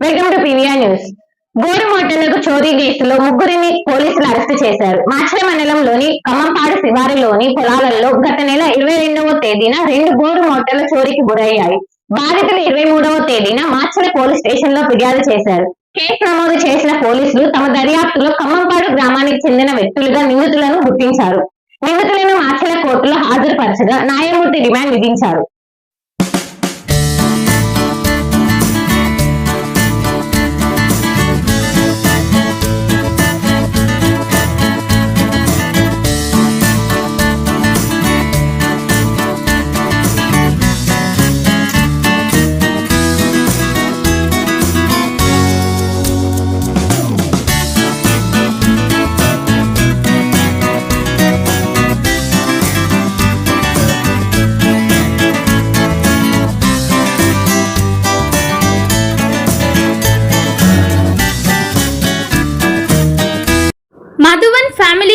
Welcome to PVR news గోడు చోరీ కేసులో ముగ్గురిని పోలీసులు అరెస్టు చేశారు. మాచల మండలంలోని కమ్మంపాడు శివారులోని పొలాలలో గత నెల ఇరవై రెండవ తేదీన రెండు గోడు మోటార్ల చోరీకి గురయ్యాయి. బాధితులు ఇరవై మూడవ తేదీన మాచల పోలీస్ స్టేషన్లో ఫిర్యాదు చేశారు. కేసు నమోదు చేసిన పోలీసులు తమ దర్యాప్తులో కమ్మంపాడు గ్రామానికి చెందిన వ్యక్తులుగా నిందితులను గుర్తించారు. నిందితులను మాచల కోర్టులో హాజరుపరచగా న్యాయమూర్తి డిమాండ్ విధించారు.